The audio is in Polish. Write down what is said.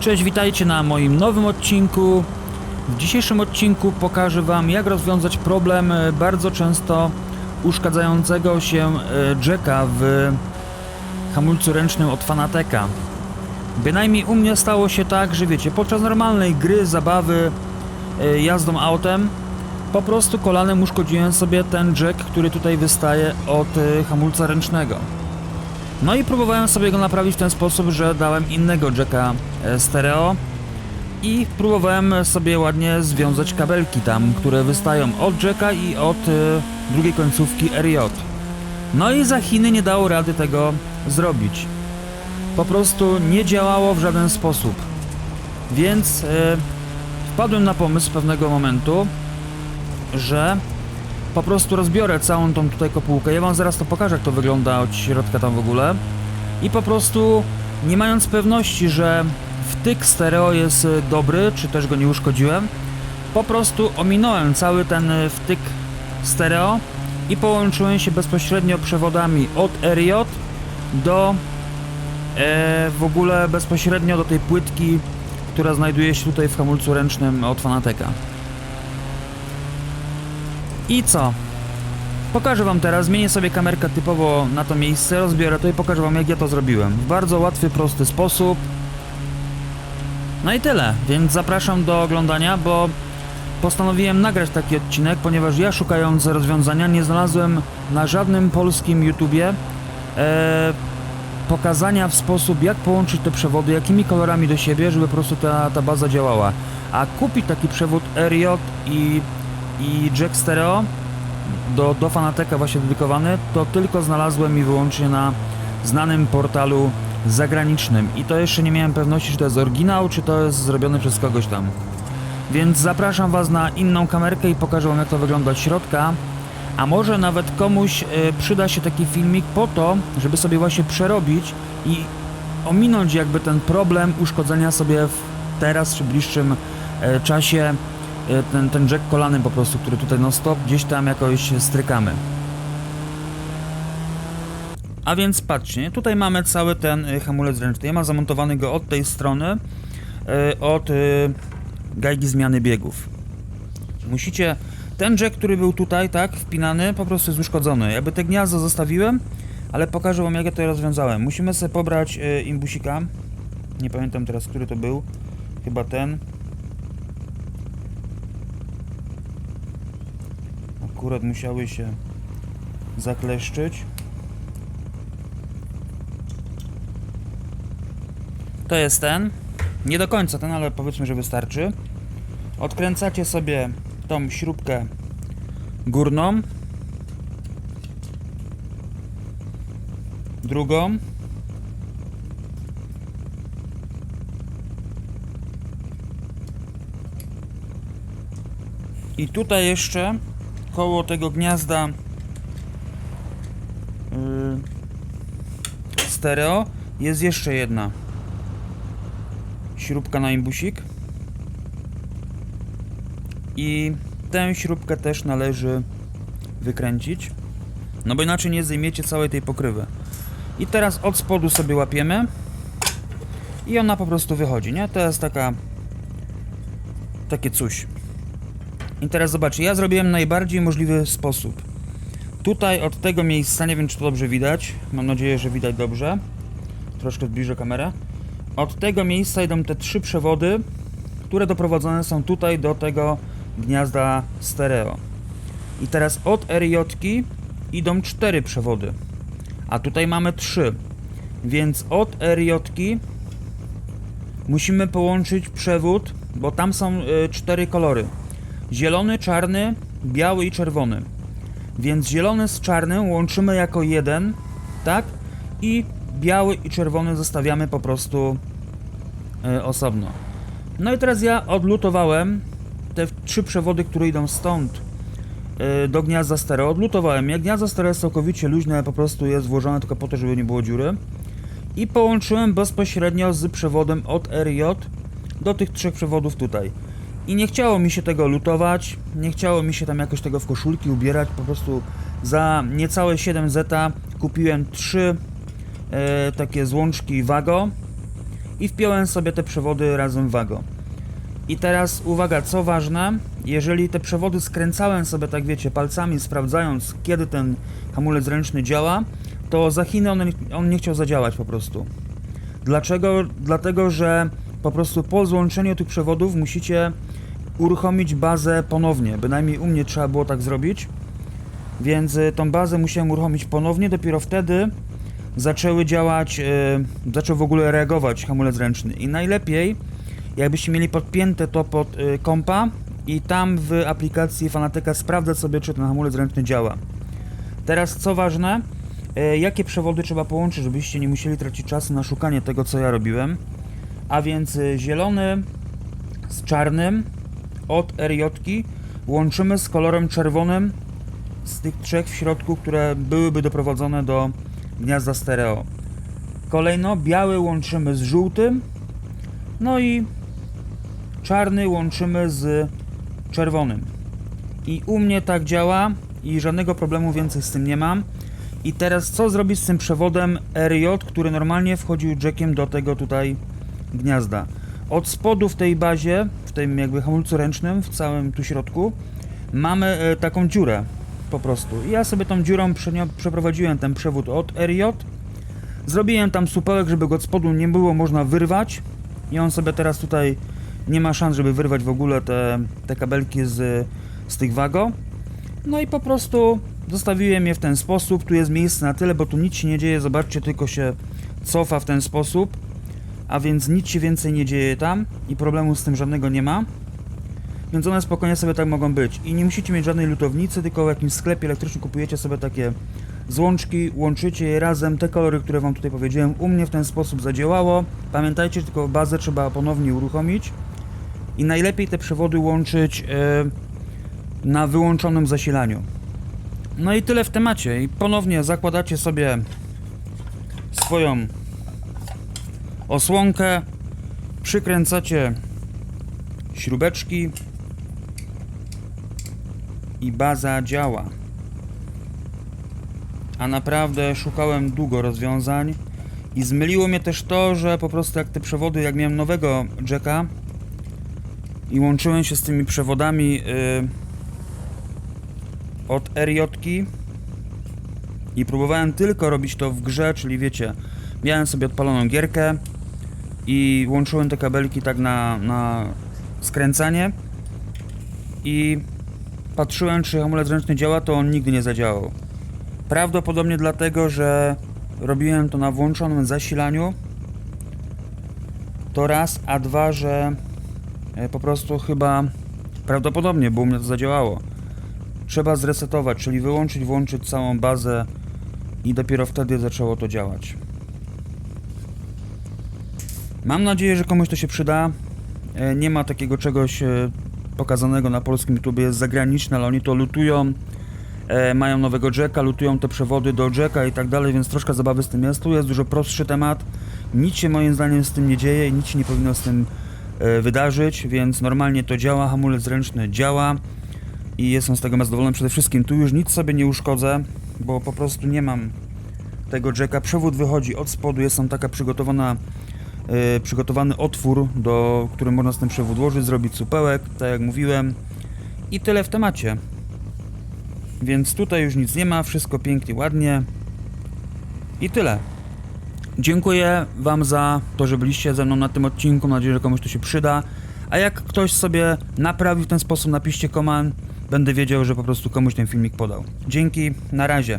Cześć, witajcie na moim nowym odcinku. W dzisiejszym odcinku pokażę Wam, jak rozwiązać problem e, bardzo często uszkadzającego się e, jacka w hamulcu ręcznym od Fanateka. Bynajmniej u mnie stało się tak, że wiecie, podczas normalnej gry, zabawy, e, jazdą autem, po prostu kolanem uszkodziłem sobie ten jack, który tutaj wystaje od hamulca ręcznego. No i próbowałem sobie go naprawić w ten sposób, że dałem innego jacka e, stereo i próbowałem sobie ładnie związać kabelki tam, które wystają od jacka i od e, drugiej końcówki RJ. No i za Chiny nie dało rady tego zrobić. Po prostu nie działało w żaden sposób. Więc e, wpadłem na pomysł pewnego momentu, że po prostu rozbiorę całą tą tutaj kopułkę. Ja wam zaraz to pokażę, jak to wygląda od środka tam w ogóle. I po prostu, nie mając pewności, że wtyk stereo jest y, dobry, czy też go nie uszkodziłem, po prostu ominąłem cały ten y, wtyk stereo i połączyłem się bezpośrednio przewodami od RJ do e, w ogóle bezpośrednio do tej płytki, która znajduje się tutaj w hamulcu ręcznym od Fanateka. I co? Pokażę wam teraz, zmienię sobie kamerkę typowo na to miejsce, rozbiorę to i pokażę wam jak ja to zrobiłem. W bardzo łatwy, prosty sposób. No i tyle, więc zapraszam do oglądania, bo postanowiłem nagrać taki odcinek, ponieważ ja szukając rozwiązania nie znalazłem na żadnym polskim YouTubie e, pokazania w sposób jak połączyć te przewody, jakimi kolorami do siebie, żeby po prostu ta, ta baza działała. A kupić taki przewód RJ i i jack stereo do, do Fanateka właśnie dedykowany, to tylko znalazłem i wyłącznie na znanym portalu zagranicznym. I to jeszcze nie miałem pewności, czy to jest oryginał, czy to jest zrobione przez kogoś tam. Więc zapraszam Was na inną kamerkę i pokażę Wam, jak to wygląda od środka. A może nawet komuś y, przyda się taki filmik po to, żeby sobie właśnie przerobić i ominąć jakby ten problem uszkodzenia sobie w teraz czy bliższym e, czasie e, ten, ten jack kolany po prostu, który tutaj non stop gdzieś tam jakoś strykamy. A więc patrzcie, tutaj mamy cały ten y, hamulec ręczny. Ja mam zamontowany go od tej strony, y, od gajki zmiany biegów. Musicie, ten jack, który był tutaj, tak, wpinany, po prostu jest uszkodzony. Jakby te gniazdo zostawiłem, ale pokażę wam jak ja to rozwiązałem. Musimy sobie pobrać imbusika, nie pamiętam teraz, który to był, chyba ten. Akurat musiały się zakleszczyć. To jest ten. Nie do końca ten, ale powiedzmy, że wystarczy. Odkręcacie sobie tą śrubkę górną. Drugą. I tutaj jeszcze koło tego gniazda yy, stereo jest jeszcze jedna śrubka na imbusik. I tę śrubkę też należy wykręcić no bo inaczej nie zdejmiecie całej tej pokrywy. I teraz od spodu sobie łapiemy i ona po prostu wychodzi, nie? To jest taka takie coś i teraz zobaczcie, ja zrobiłem najbardziej możliwy sposób. Tutaj od tego miejsca, nie wiem czy to dobrze widać, mam nadzieję, że widać dobrze. Troszkę zbliżę kamerę. Od tego miejsca idą te trzy przewody, które doprowadzone są tutaj do tego gniazda stereo. I teraz od RJ idą cztery przewody, a tutaj mamy trzy. Więc od RJ musimy połączyć przewód, bo tam są y, cztery kolory zielony, czarny, biały i czerwony. Więc zielony z czarnym łączymy jako jeden, tak? I biały i czerwony zostawiamy po prostu e, osobno. No i teraz ja odlutowałem te trzy przewody, które idą stąd e, do gniazda stereo. Odlutowałem je. Gniazdo stereo jest całkowicie luźne, po prostu jest włożone tylko po to, żeby nie było dziury. I połączyłem bezpośrednio z przewodem od RJ do tych trzech przewodów tutaj. I nie chciało mi się tego lutować, nie chciało mi się tam jakoś tego w koszulki ubierać, po prostu za niecałe 7 zeta kupiłem trzy e, takie złączki Wago i wpiąłem sobie te przewody razem wago. I teraz uwaga, co ważne, jeżeli te przewody skręcałem sobie, tak wiecie, palcami, sprawdzając kiedy ten hamulec ręczny działa, to za Chiny on, on nie chciał zadziałać po prostu. Dlaczego? Dlatego, że po prostu po złączeniu tych przewodów musicie uruchomić bazę ponownie. Bynajmniej u mnie trzeba było tak zrobić. Więc y, tą bazę musiałem uruchomić ponownie, dopiero wtedy zaczęły działać, y, zaczął w ogóle reagować hamulec ręczny. I najlepiej, jakbyście mieli podpięte to pod y, kompa i tam w aplikacji Fanatyka sprawdzać sobie, czy ten hamulec ręczny działa. Teraz co ważne, jakie przewody trzeba połączyć, żebyście nie musieli tracić czasu na szukanie tego, co ja robiłem. A więc zielony z czarnym od RJ łączymy z kolorem czerwonym z tych trzech w środku, które byłyby doprowadzone do gniazda stereo. Kolejno biały łączymy z żółtym, no i czarny łączymy z czerwonym. I u mnie tak działa i żadnego problemu więcej z tym nie mam. I teraz co zrobić z tym przewodem RJ, który normalnie wchodził jackiem do tego tutaj gniazda. Od spodu w tej bazie, tym jakby hamulcu ręcznym, w całym tu środku, mamy e, taką dziurę po prostu. I ja sobie tą dziurą przeprowadziłem ten przewód od RJ. Zrobiłem tam supełek, żeby go od spodu nie było można wyrwać. I on sobie teraz tutaj nie ma szans, żeby wyrwać w ogóle te, te kabelki z, z tych wago. No i po prostu zostawiłem je w ten sposób. Tu jest miejsce na tyle, bo tu nic się nie dzieje. Zobaczcie, tylko się cofa w ten sposób. A więc nic się więcej nie dzieje tam i problemu z tym żadnego nie ma. Więc one spokojnie sobie tak mogą być. I nie musicie mieć żadnej lutownicy, tylko w jakimś sklepie elektrycznym kupujecie sobie takie złączki, łączycie je razem. Te kolory, które wam tutaj powiedziałem, u mnie w ten sposób zadziałało. Pamiętajcie, tylko bazę trzeba ponownie uruchomić. I najlepiej te przewody łączyć e, na wyłączonym zasilaniu. No i tyle w temacie. I ponownie zakładacie sobie swoją osłonkę, przykręcacie śrubeczki i baza działa. A naprawdę szukałem długo rozwiązań i zmyliło mnie też to, że po prostu jak te przewody, jak miałem nowego jacka i łączyłem się z tymi przewodami yy, od RJ i próbowałem tylko robić to w grze, czyli wiecie, miałem sobie odpaloną gierkę i łączyłem te kabelki tak na, na skręcanie i patrzyłem, czy hamulec ręczny działa, to on nigdy nie zadziałał. Prawdopodobnie dlatego, że robiłem to na włączonym zasilaniu. To raz, a dwa, że e, po prostu chyba prawdopodobnie, bo u mnie to zadziałało. Trzeba zresetować, czyli wyłączyć, włączyć całą bazę i dopiero wtedy zaczęło to działać. Mam nadzieję, że komuś to się przyda. E, Nie ma takiego czegoś e, pokazanego na polskim YouTube, jest zagraniczne, ale oni to lutują. E, mają nowego jacka, lutują te przewody do jacka i tak dalej, więc troszkę zabawy z tym jest. Tu jest dużo prostszy temat. Nic się moim zdaniem z tym nie dzieje i nic się nie powinno z tym wydarzyć, więc normalnie to działa, hamulec ręczny działa i jestem z tego zadowolony. Przede wszystkim tu już nic sobie nie uszkodzę, bo po prostu nie mam tego jacka. Przewód wychodzi od spodu, jest tam taka przygotowana przygotowany otwór, do którym można z tym przewód włożyć, zrobić supełek, tak jak mówiłem. I tyle w temacie. Więc tutaj już nic nie ma, wszystko pięknie, ładnie. I tyle. Dziękuję Wam za to, że byliście ze mną na tym odcinku. Mam nadzieję, że komuś to się przyda. A jak ktoś sobie naprawi w ten sposób, napiszcie koman. Będę wiedział, że po prostu komuś ten filmik podał. Dzięki, na razie.